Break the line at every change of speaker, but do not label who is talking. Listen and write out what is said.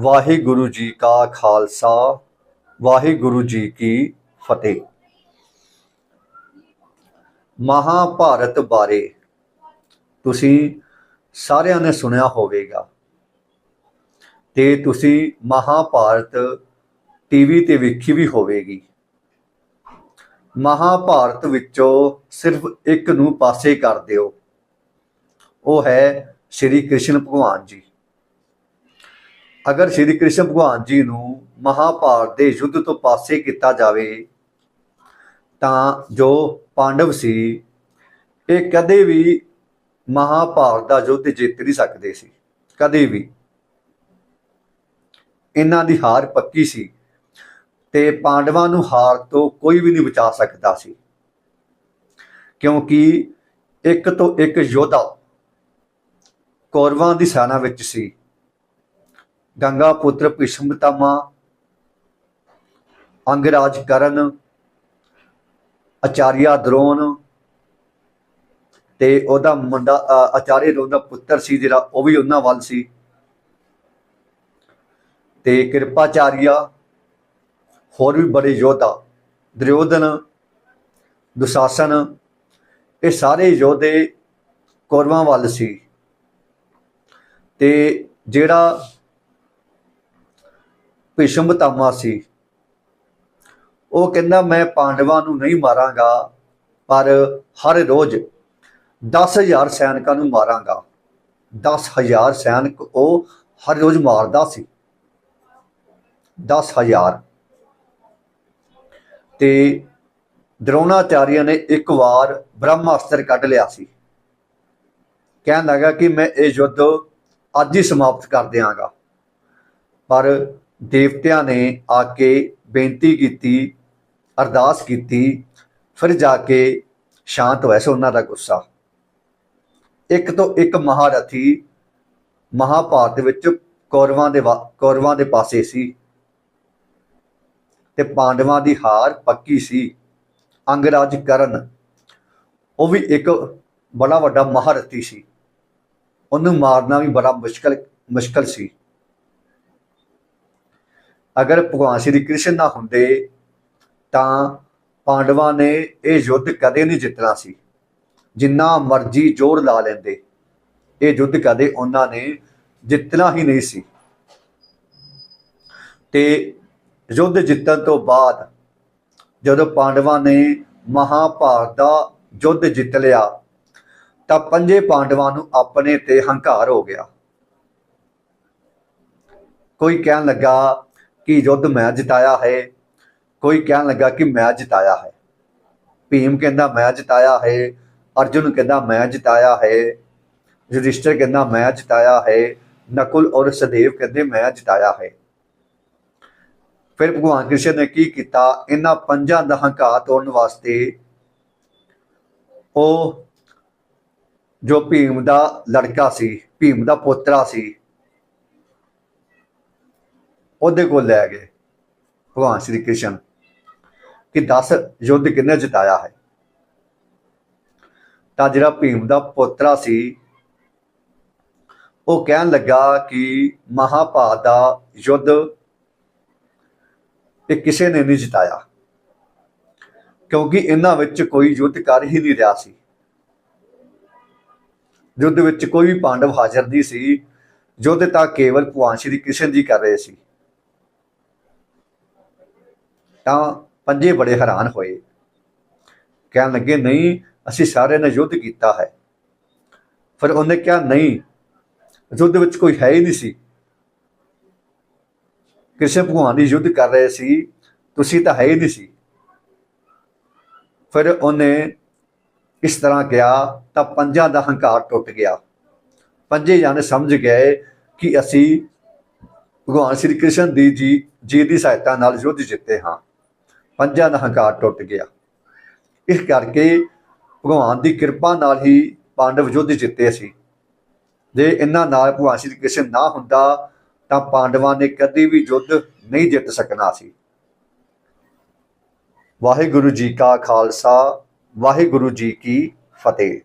ਵਾਹਿਗੁਰੂ ਜੀ ਕਾ ਖਾਲਸਾ, ਵਾਹਿਗੁਰੂ ਜੀ ਕੀ ਫਤਿਹ। ਮਹਾਭਾਰਤ ਬਾਰੇ ਤੁਸੀਂ ਸਾਰਿਆਂ ਨੇ ਸੁਣਿਆ ਹੋਵੇਗਾ। ਤੇ ਤੁਸੀਂ ਮਹਾਭਾਰਤ ਟੀਵੀ ਤੇ ਵੇਖੀ ਵੀ ਹੋਵੇਗੀ। ਮਹਾਭਾਰਤ ਵਿੱਚੋਂ ਸਿਰਫ ਇੱਕ ਨੂੰ ਪਾਸੇ ਕਰ ਦਿਓ। ਉਹ ਹੈ ਸ਼੍ਰੀ ਕ੍ਰਿਸ਼ਨ ਭਗਵਾਨ ਜੀ। ਅਗਰ ਸ਼੍ਰੀ ਕ੍ਰਿਸ਼ਨ ਭਗਵਾਨ ਜੀ ਨੂੰ ਮਹਾਭਾਰਤ ਦੇ ਯੁੱਧ ਤੋਂ ਪਾਸੇ ਕੀਤਾ ਜਾਵੇ, ਤਾਂ ਜੋ ਪਾਂਡਵ ਸੀ, ਇਹ ਕਦੇ ਵੀ ਮਹਾਭਾਰਤ ਦਾ ਯੁੱਧ ਜਿੱਤ ਨਹੀਂ ਸਕਦੇ ਸੀ। ਕਦੇ ਵੀ। ਇਹਨਾਂ ਦੀ ਹਾਰ ਪੱਕੀ ਸੀ ਤੇ ਪਾਂਡਵਾਂ ਨੂੰ ਹਾਰ ਤੋਂ ਕੋਈ ਵੀ ਨਹੀਂ ਬਚਾ ਸਕਦਾ ਸੀ। ਕਿਉਂਕਿ ਇੱਕ ਤੋਂ ਇੱਕ ਯੋਧਾ ਕੌਰਵਾਂ ਦੀ ਸੈਨਾ ਵਿੱਚ ਸੀ। ਗੰਗਾ ਪੁੱਤਰ ਭਿਸ਼ਮਤਮਾ, ਅੰਗਰਾਜ ਕਰਨ, ਆਚਾਰੀਆ ਦਰੋਨ ਤੇ ਉਹਦਾ ਮੁੰਡਾ ਆਚਾਰੇ ਦਰੋਨ ਦਾ ਪੁੱਤਰ ਸੀ ਜਿਹੜਾ, ਉਹ ਵੀ ਉਹਨਾਂ ਵੱਲ ਸੀ। ਤੇ ਕਿਰਪਾਚਾਰੀਆ, ਹੋਰ ਵੀ ਬੜੇ ਯੋਧਾ, ਦਰਯੋਧਨ, ਦੁਸ਼ਾਸਨ, ਇਹ ਸਾਰੇ ਯੋਧੇ ਕੌਰਵਾਂ ਵੱਲ ਸੀ। ਤੇ ਜਿਹੜਾ ਭੀਸ਼ਮ ਸੀ। ਉਹ ਕਹਿੰਦਾ, ਮੈਂ ਪਾਂਡਵਾਂ ਨੂੰ ਨਹੀਂ ਮਾਰਾਂਗਾ, ਪਰ ਹਰ ਰੋਜ਼ 10000 ਸੈਨਿਕਾਂ ਨੂੰ ਮਾਰਾਂਗਾ। 10000 ਸੈਨਿਕ ਉਹ ਹਰ ਰੋਜ਼ ਮਾਰਦਾ ਸੀ। 10000 ਤੇ ਦ੍ਰੋਣਾਚਾਰੀਆ ਨੇ ਇੱਕ ਵਾਰ ਬ੍ਰਹਮਾਸਤਰ ਕੱਢ ਲਿਆ ਸੀ। ਕਹਿਣ ਲੱਗਾ ਕਿ ਮੈਂ ਇਹ ਯੁੱਧ ਅੱਜ ਹੀ ਸਮਾਪਤ ਕਰ ਦਿਆਂਗਾ। ਪਰ ਦੇਵਤਿਆਂ ਨੇ ਆ ਕੇ ਬੇਨਤੀ ਕੀਤੀ, ਅਰਦਾਸ ਕੀਤੀ, ਫਿਰ ਜਾ ਕੇ ਸ਼ਾਂਤ ਹੋਇਆ ਸੀ ਉਹਨਾਂ ਦਾ ਗੁੱਸਾ। ਇੱਕ ਤੋਂ ਇੱਕ ਮਹਾਰਥੀ ਮਹਾਭਾਰਤ ਵਿੱਚ ਕੌਰਵਾਂ ਦੇ ਵਾ- ਕੌਰਵਾਂ ਦੇ ਪਾਸੇ ਸੀ ਤੇ ਪਾਂਡਵਾਂ ਦੀ ਹਾਰ ਪੱਕੀ ਸੀ। ਅੰਗਰਾਜ ਕਰਨ, ਉਹ ਵੀ ਇੱਕ ਬੜਾ ਵੱਡਾ ਮਹਾਰਥੀ ਸੀ। ਉਹਨੂੰ ਮਾਰਨਾ ਵੀ ਬੜਾ ਮੁਸ਼ਕਲ ਮੁਸ਼ਕਲ ਸੀ। ਅਗਰ ਭਗਵਾਨ ਸ਼੍ਰੀ ਕ੍ਰਿਸ਼ਨ ਨਾ ਹੁੰਦੇ, ਤਾਂ ਪਾਂਡਵਾਂ ਨੇ ਇਹ ਯੁੱਧ ਕਦੇ ਨਹੀਂ ਜਿੱਤਣਾ ਸੀ। ਜਿੰਨਾ ਮਰਜ਼ੀ ਜ਼ੋਰ ਲਾ ਲੈਂਦੇ, ਇਹ ਯੁੱਧ ਕਦੇ ਉਹਨਾਂ ਨੇ ਜਿੱਤਣਾ ਹੀ ਨਹੀਂ ਸੀ। ਤੇ ਯੁੱਧ ਜਿੱਤਣ ਤੋਂ ਬਾਅਦ ਜਦੋਂ ਪਾਂਡਵਾਂ ਨੇ ਮਹਾਭਾਰਤ ਦਾ ਯੁੱਧ ਜਿੱਤ ਲਿਆ, ਤਾਂ ਪੰਜੇ ਪਾਂਡਵਾਂ ਨੂੰ ਆਪਣੇ ਤੇ ਹੰਕਾਰ ਹੋ ਗਿਆ। ਕੋਈ ਕਹਿਣ ਲੱਗਾ ਕਿ ਯੁੱਧ ਮੈਂ ਜਿਤਾਇਆ ਹੈ। ਕੋਈ ਕਹਿਣ ਲੱਗਾ ਕਿ ਮੈਂ ਜਿਤਾਇਆ ਹੈ। ਭੀਮ ਕਹਿੰਦਾ, ਮੈਂ ਜਿਤਾਇਆ ਹੈ। ਅਰਜੁਨ ਕਹਿੰਦਾ, ਮੈਂ ਜਿਤਾਇਆ ਹੈ। ਯੁਧਿਸ਼ਠਰ ਕਹਿੰਦਾ, ਮੈਂ ਜਿਤਾਇਆ ਹੈ। ਨਕੁਲ ਔਰ ਸਦੇਵ ਕਹਿੰਦੇ, ਮੈਂ ਜਿਤਾਇਆ ਹੈ। ਫਿਰ ਭਗਵਾਨ ਕ੍ਰਿਸ਼ਨ ਨੇ ਕੀ ਕੀਤਾ? ਇਹਨਾਂ ਪੰਜਾਂ ਦਾ ਹੰਕਾਰ ਤੋੜਨ ਵਾਸਤੇ ਉਹ ਜੋ ਭੀਮ ਦਾ ਲੜਕਾ ਸੀ, ਭੀਮ ਦਾ ਪੋਤਰਾ ਸੀ ਉਹਦੇ ਕੋਲ ਲੈ ਗਏ ਭਗਵਾਨ ਸ਼੍ਰੀ ਕ੍ਰਿਸ਼ਨ ਕਿ 10 ਯੁੱਧ ਕਿੰਨੇ ਜਿਤਾਇਆ ਹੈ? ਤਾਂ ਜਿਹੜਾ ਭੀਮ ਦਾ ਪੋਤਰਾ ਸੀ, ਉਹ ਕਹਿਣ ਲੱਗਾ ਕਿ ਮਹਾਭਾਰਤ ਦਾ ਯੁੱਧ ਇਹ ਕਿਸੇ ਨੇ ਨਹੀਂ ਜਿਤਾਇਆ, ਕਿਉਂਕਿ ਇਹਨਾਂ ਵਿੱਚ ਕੋਈ ਯੁੱਧ ਕਰ ਹੀ ਨਹੀਂ ਰਿਹਾ ਸੀ। ਯੁੱਧ ਵਿੱਚ ਕੋਈ ਵੀ ਪਾਂਡਵ ਹਾਜ਼ਰ ਨਹੀਂ ਸੀ, ਯੁੱਧ ਤਾਂ ਕੇਵਲ ਭਗਵਾਨ ਸ਼੍ਰੀ ਕ੍ਰਿਸ਼ਨ ਜੀ ਕਰ ਰਹੇ ਸੀ। ਤਾਂ ਪੰਜੇ ਬੜੇ ਹੈਰਾਨ ਹੋਏ। ਕਹਿਣ ਲੱਗੇ, ਨਹੀਂ, ਅਸੀਂ ਸਾਰਿਆਂ ਨੇ ਯੁੱਧ ਕੀਤਾ ਹੈ। ਫਿਰ ਉਹਨੇ ਕਿਹਾ, ਨਹੀਂ, ਯੁੱਧ ਵਿੱਚ ਕੋਈ ਹੈ ਹੀ ਨਹੀਂ ਸੀ। ਕ੍ਰਿਸ਼ਨ ਭਗਵਾਨ ਦੀ ਯੁੱਧ ਕਰ ਰਹੇ ਸੀ, ਤੁਸੀਂ ਤਾਂ ਹੈ ਹੀ ਨਹੀਂ ਸੀ। ਫਿਰ ਉਹਨੇ ਇਸ ਤਰ੍ਹਾਂ ਕਿਹਾ, ਤਾਂ ਪੰਜਾਂ ਦਾ ਹੰਕਾਰ ਟੁੱਟ ਗਿਆ। ਪੰਜੇ ਜਾਣੇ ਸਮਝ ਗਏ ਕਿ ਅਸੀਂ ਭਗਵਾਨ ਸ੍ਰੀ ਕ੍ਰਿਸ਼ਨ ਦੀ ਜੀ ਜੀ ਦੀ ਸਹਾਇਤਾ ਨਾਲ ਯੁੱਧ ਜਿੱਤੇ ਹਾਂ। ਪੰਜਾਂ ਦਾ ਹੰਕਾਰ ਟੁੱਟ ਗਿਆ। ਇਸ ਕਰਕੇ ਭਗਵਾਨ ਦੀ ਕਿਰਪਾ ਨਾਲ ਹੀ ਪਾਂਡਵ ਯੁੱਧ ਜਿੱਤੇ ਸੀ। ਜੇ ਇਹਨਾਂ ਨਾਲ ਭਗਵਾਨ ਸ੍ਰੀ ਕ੍ਰਿਸ਼ਨ ਨਾ ਹੁੰਦਾ, ਤਾਂ ਪਾਂਡਵਾਂ ਨੇ ਕਦੇ ਵੀ ਯੁੱਧ ਨਹੀਂ ਜਿੱਤ ਸਕਣਾ ਸੀ। ਵਾਹਿਗੁਰੂ ਜੀ ਕਾ ਖਾਲਸਾ, ਵਾਹਿਗੁਰੂ ਜੀ ਕੀ ਫਤਿਹ।